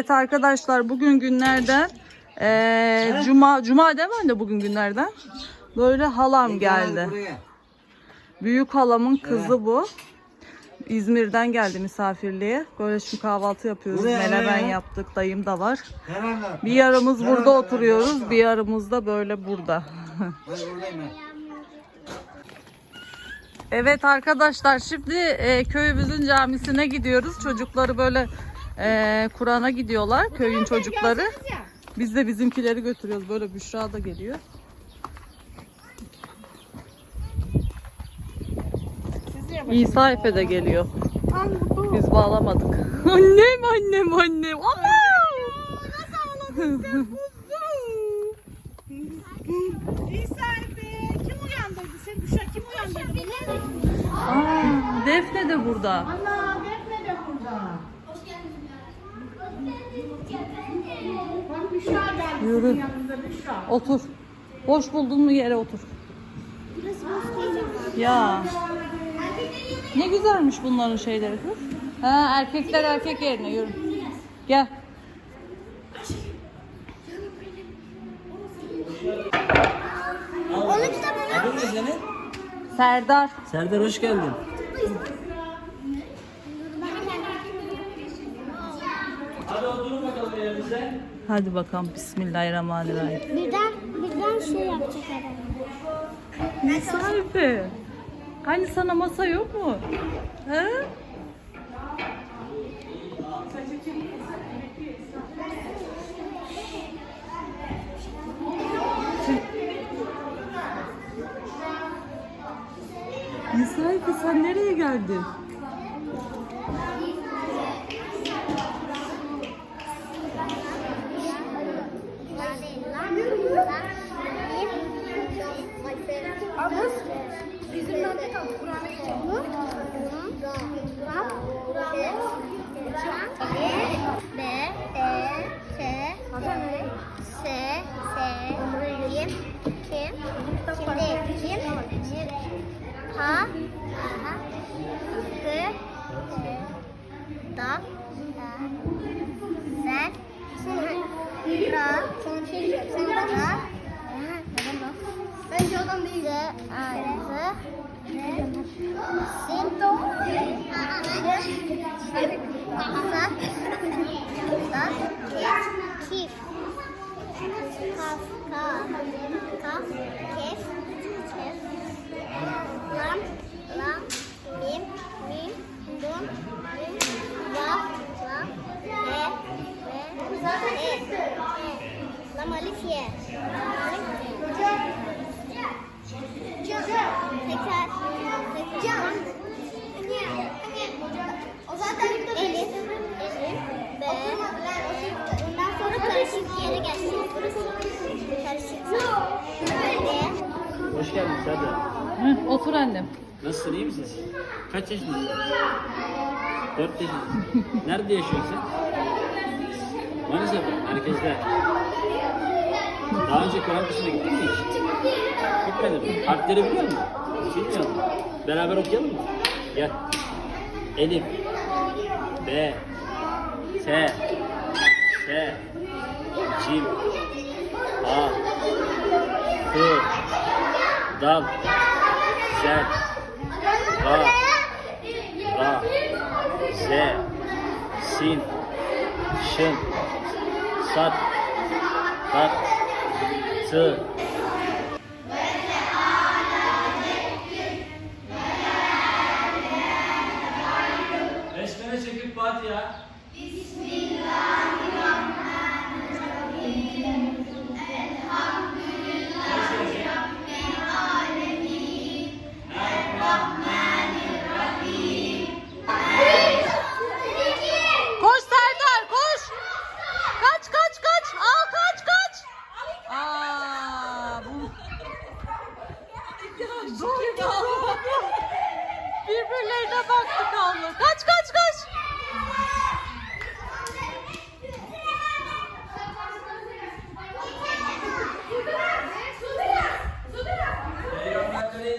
Evet arkadaşlar bugün günlerden eee, cuma cuma değil mi anne bugün günlerden? Böyle halam geldi. Büyük halamın kızı bu. İzmir'den geldi misafirliğe. Böyle şimdi kahvaltı yapıyoruz. Menemen yaptık. Dayım da var. Bir yarımız burada oturuyoruz. Bir yarımız da böyle burada. Evet arkadaşlar şimdi e, köyümüzün camisine gidiyoruz. Çocukları böyle e, Kur'an'a gidiyorlar. Köyün çocukları. Biz de bizimkileri götürüyoruz. Böyle Büşra da geliyor. İsa Efe de geliyor. Biz bağlamadık. annem annem annem. Aa! İsa Efe, kim uyandırdı seni? Düşer kim uyandırdı? Aa, Defne de burada. Ana, Defne de burada. Bak Büşra geldi Yürü. Otur. Boş buldun mu yere otur. Ya. Ne güzelmiş bunların şeyleri kız. Ha erkekler erkek yerine yürü. Gel. Adın ne senin? Serdar. Serdar hoş geldin. Hadi oturun bakalım yerinize. Hadi bakalım Bismillahirrahmanirrahim. Birden, birden şey yapacak herhalde. İsa Efe. Hani sana masa yok mu? He? İsa Efe sen nereye geldin? Abuz bizim nerede kaldı? B, E, T, S, S, Kim, Kim, Şimdi, Kim, Cim, Ha, Ha, Hı, Da, Zer, Ra, Sana bir şey diyeceğim. Sen bana Bence adam değil. Z, A, Z, Sin, Do, Sa, Sa, Kif, Kif, Kaf, Kaf, Kaf, Kef, Kef, Lam, Lam, Mim, Mim, Dun, Dun, Vav, Vav, E, E, E, E. Lam alif ye. Alif ye. Tekrar. Tekrar. O zaten Elif. Elif. B. Ondan sonra karışık yere gelsin. Burası. Karışık. D. Hoş geldin Serdar. Hı, otur annem. Nasılsın iyi misin? Kaç yaşındasın? Dört yaşındasın. Nerede yaşıyorsun sen? Manisa'da, merkezde. Daha önce Kur'an kursuna gittin mi hiç? Gitmedin mi? Harfleri biliyor musun? Bilmiyor musun? Beraber okuyalım mı? Gel. Elif. B. T. S. Cim. A. F. Dal. Zel. Ra. Ra. Z. Sin. Şın. Sat. Tat. Tı.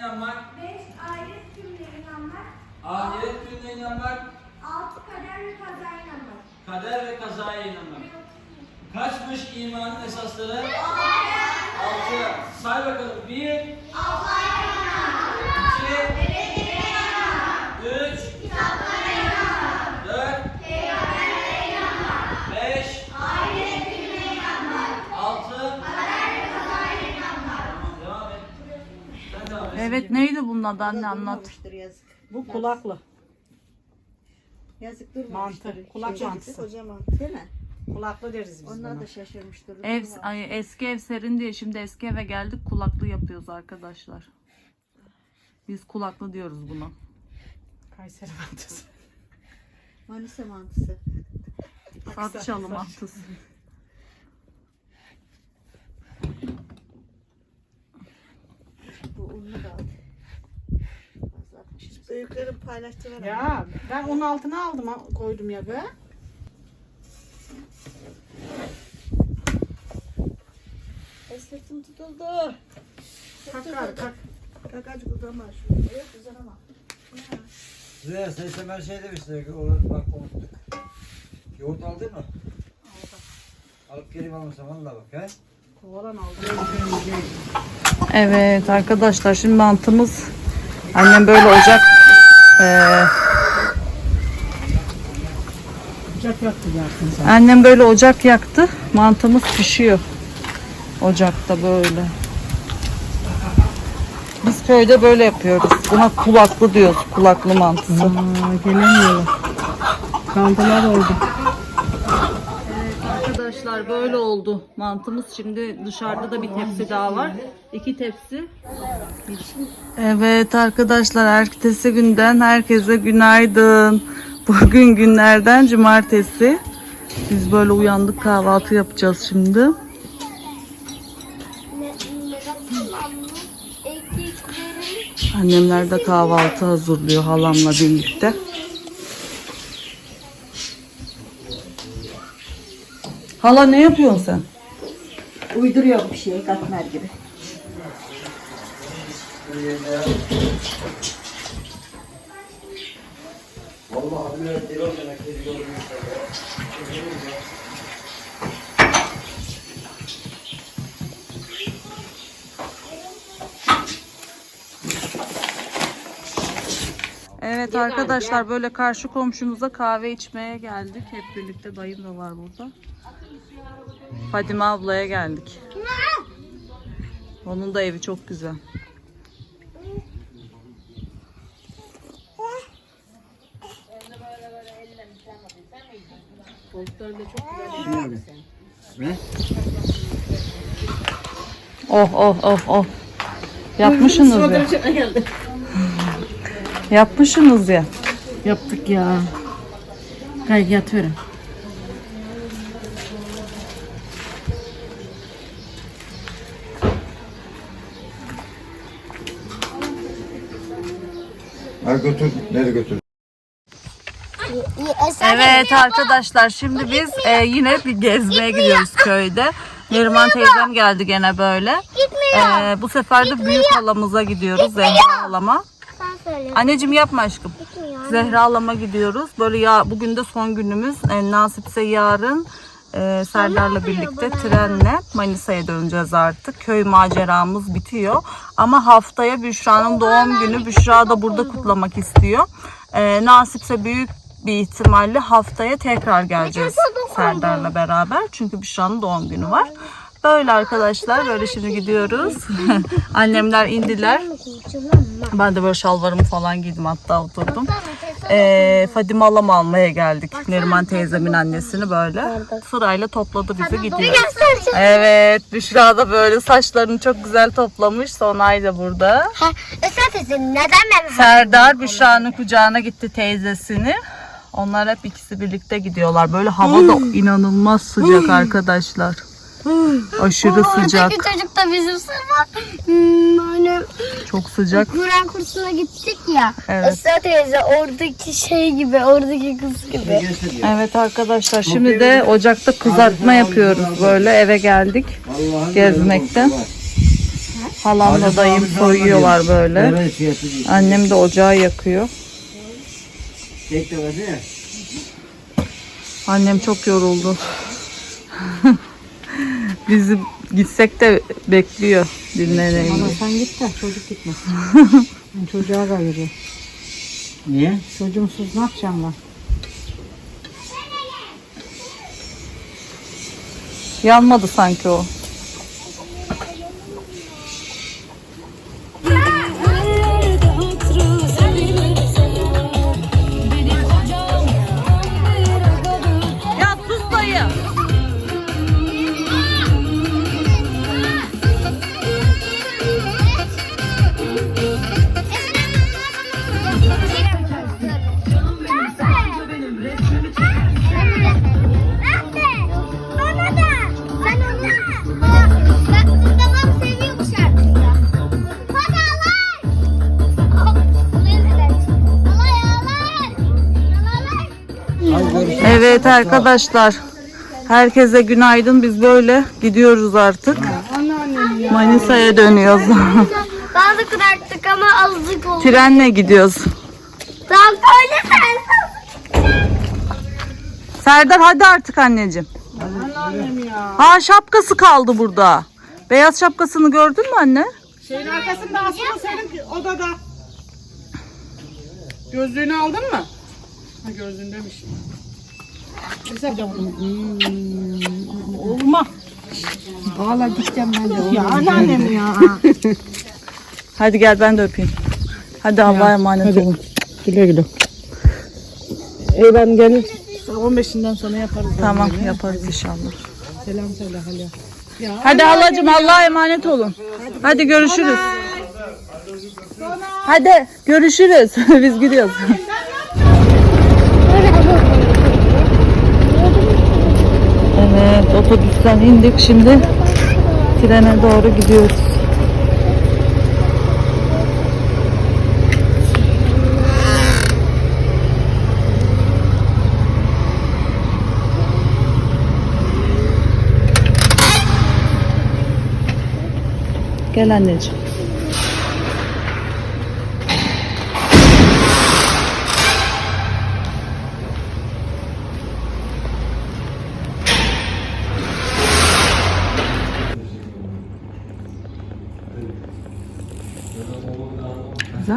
inanmak. Beş ahiret gününe inanmak. Ahiret gününe inanmak. Altı kader ve kazaya inanmak. Kader ve kazaya inanmak. Kaçmış imanın esasları? Altı. Say bakalım. Bir. Allah'a. İki. Evet neydi bunun adı anne anlat. Yazık. Bu kulaklı. Yazık durmamıştır. Mantı, kulak Şey, mantısı. Koca mantı değil mi? Kulaklı deriz biz Onlar buna. da şaşırmıştır. Ev, ay, eski ev serin diye şimdi eski eve geldik kulaklı yapıyoruz arkadaşlar. Biz kulaklı diyoruz buna. Kayseri mantısı. Manisa mantısı. Satçalı mantısı. Bu unlu da atmışız. Büyüklerin paylaştılar. ama. Ya ben onun altına aldım ha- koydum ya be. Ay sırtım tutuldu. Kalk kalk kalk. Kakacık uzanma şuraya. Yok uzanamam. Züheyr sen işte ben şey demiştim ki olur bak unuttuk. Yoğurt aldın mı? Aldım. Alıp geleyim almasam valla bak he. Evet arkadaşlar şimdi mantımız annem böyle ocak sen. annem böyle ocak yaktı. Mantımız pişiyor. Ocakta böyle. Biz köyde böyle yapıyoruz. Buna kulaklı diyoruz. Kulaklı mantısı. Aa, gelemiyorlar. Kaldılar oldu. Arkadaşlar böyle oldu mantımız. Şimdi dışarıda da bir tepsi daha var. İki tepsi. Evet arkadaşlar ertesi günden herkese günaydın. Bugün günlerden cumartesi. Biz böyle uyandık kahvaltı yapacağız şimdi. Annemler de kahvaltı hazırlıyor halamla birlikte. Hala ne yapıyorsun sen? Uyduruyor bir şey katmer gibi. Evet arkadaşlar böyle karşı komşumuza kahve içmeye geldik. Hep birlikte dayım da var burada. Fadime ablaya geldik. Onun da evi çok güzel. Oh oh oh oh. Yapmışsınız ya. Yapmışsınız ya. Yaptık ya. Gel yat Ha götür. Nereye götür? Evet arkadaşlar şimdi biz e, yine bir gezmeye gidiyoruz köyde. Neriman teyzem geldi gene böyle. E, bu sefer de büyük halamıza gidiyoruz Zehra halama. sen söyle. Anneciğim yapma aşkım. Zehra halama gidiyoruz. Böyle ya bugün de son günümüz. E, nasipse yarın e, Serdar'la birlikte trenle Manisa'ya döneceğiz artık. Köy maceramız bitiyor. Ama haftaya Büşra'nın doğum günü. Büşra da burada kutlamak istiyor. E, nasipse büyük bir ihtimalle haftaya tekrar geleceğiz Serdar'la beraber. Çünkü Büşra'nın doğum günü var. Böyle arkadaşlar böyle şimdi gidiyoruz. Annemler indiler. Ben de böyle şalvarımı falan giydim hatta oturdum. Ee, Fadime Alam almaya geldik. Neriman teyzemin annesini böyle. Sırayla topladı bizi gidiyoruz. Evet Büşra da böyle saçlarını çok güzel toplamış. Sonay da burada. Serdar Büşra'nın kucağına gitti teyzesini. Onlar hep ikisi birlikte gidiyorlar. Böyle hava da inanılmaz sıcak arkadaşlar. Aşırı sıcak. çocuk da bizim sınıfa hmm, hani Çok sıcak. Kur'an kursuna gittik ya. Evet. Esra teyze oradaki şey gibi, oradaki kız gibi. Evet arkadaşlar şimdi de ocakta kızartma yapıyoruz böyle eve geldik var. Halamla dayım soyuyorlar böyle. Annem de ocağı yakıyor. Annem çok yoruldu. Bizi gitsek de bekliyor dinlenelim. Ama sen git de çocuk gitmesin. ben çocuğa da veriyorum. Niye? Çocuğumsuz ne yapacağım ben? Yanmadı sanki o. Evet arkadaşlar. Herkese günaydın. Biz böyle gidiyoruz artık. Manisa'ya dönüyoruz. Bazı kıraktık ama azıcık oldu. Trenle gidiyoruz. Tamam söyle sen. Serdar hadi artık anneciğim. Ha şapkası kaldı burada. Beyaz şapkasını gördün mü anne? Şeyin arkasında aslında senin odada. Gözlüğünü aldın mı? Ha gözlüğündeymiş. Olma. Valla gideceğim ben de. Ya anneannem ya. Hadi gel ben de öpeyim. Hadi Allah'a emanet olun. Güle güle. Ey ben gelin. 15'inden sonra yaparız. Tamam yaparız inşallah. Selam söyle hala. Hadi halacığım Allah'a emanet olun. Hadi görüşürüz. Hadi görüşürüz. Biz gidiyoruz. Evet otobüsten indik şimdi trene doğru gidiyoruz. Gel anneciğim.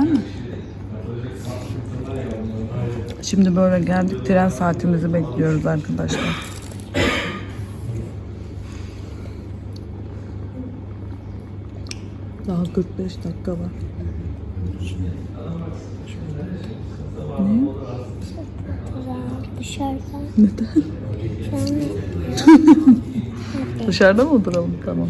Güzel mi? Şimdi böyle geldik. Tren saatimizi bekliyoruz arkadaşlar. Daha 45 dakika var. Dışarıdan. Neden? Dışarıda mı oturalım? Tamam.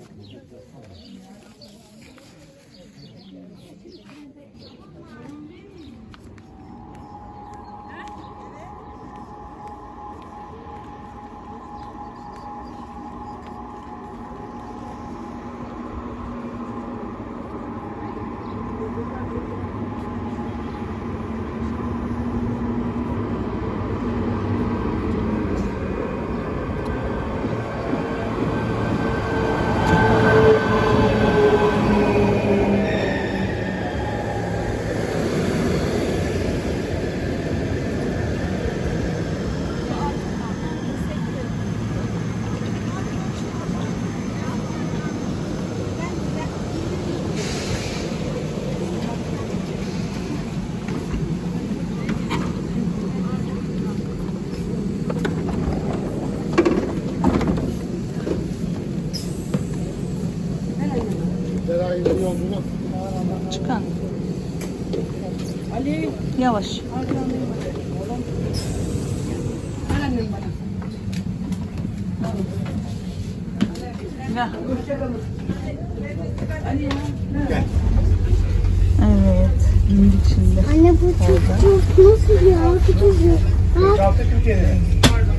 Anne bu çok çok nasıl ya? Küçücük. Bak.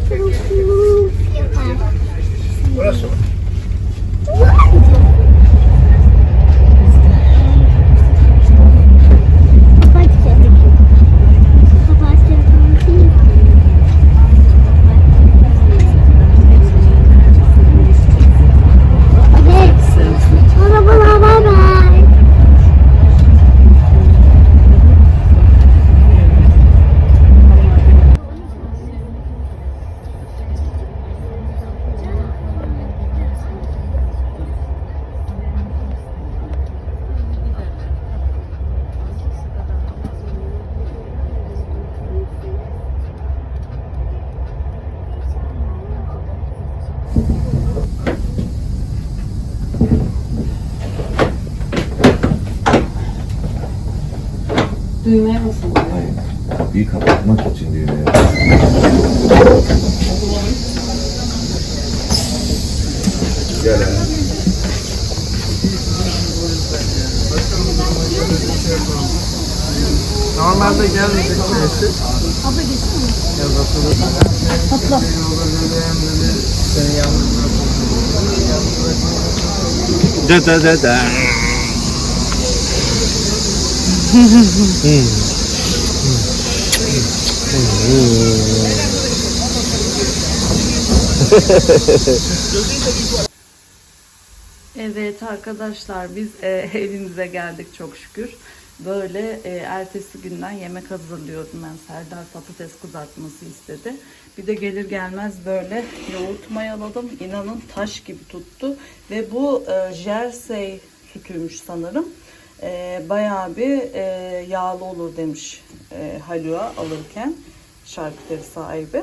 Çok yapar. Burası mı? Düğmeye basın. Hayır. Kapıyı kapatmak için düğmeye Gel. Normalde gelmeyecek birisi. Da da da da. Evet arkadaşlar biz e, evimize geldik çok şükür. Böyle e, ertesi günden yemek hazırlıyordum ben. Serdar patates kızartması istedi. Bir de gelir gelmez böyle yoğurt mayaladım. İnanın taş gibi tuttu. Ve bu e, jersey sütüymüş sanırım. E, bayağı bir e, yağlı olur demiş e, Halua alırken şarküteri sahibi.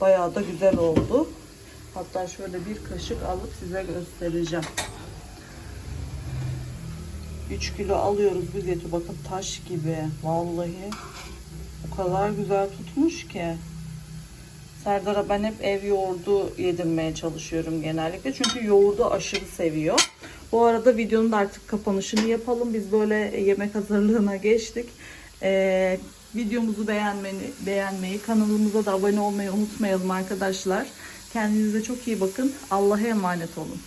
Bayağı da güzel oldu. Hatta şöyle bir kaşık alıp size göstereceğim. 3 kilo alıyoruz biz eti. Bakın taş gibi. Vallahi. O kadar güzel tutmuş ki. Serdar'a ben hep ev yoğurdu yedirmeye çalışıyorum genellikle. Çünkü yoğurdu aşırı seviyor. Bu arada videonun da artık kapanışını yapalım. Biz böyle yemek hazırlığına geçtik. Ee, videomuzu beğenmeni, beğenmeyi, kanalımıza da abone olmayı unutmayalım arkadaşlar. Kendinize çok iyi bakın. Allah'a emanet olun.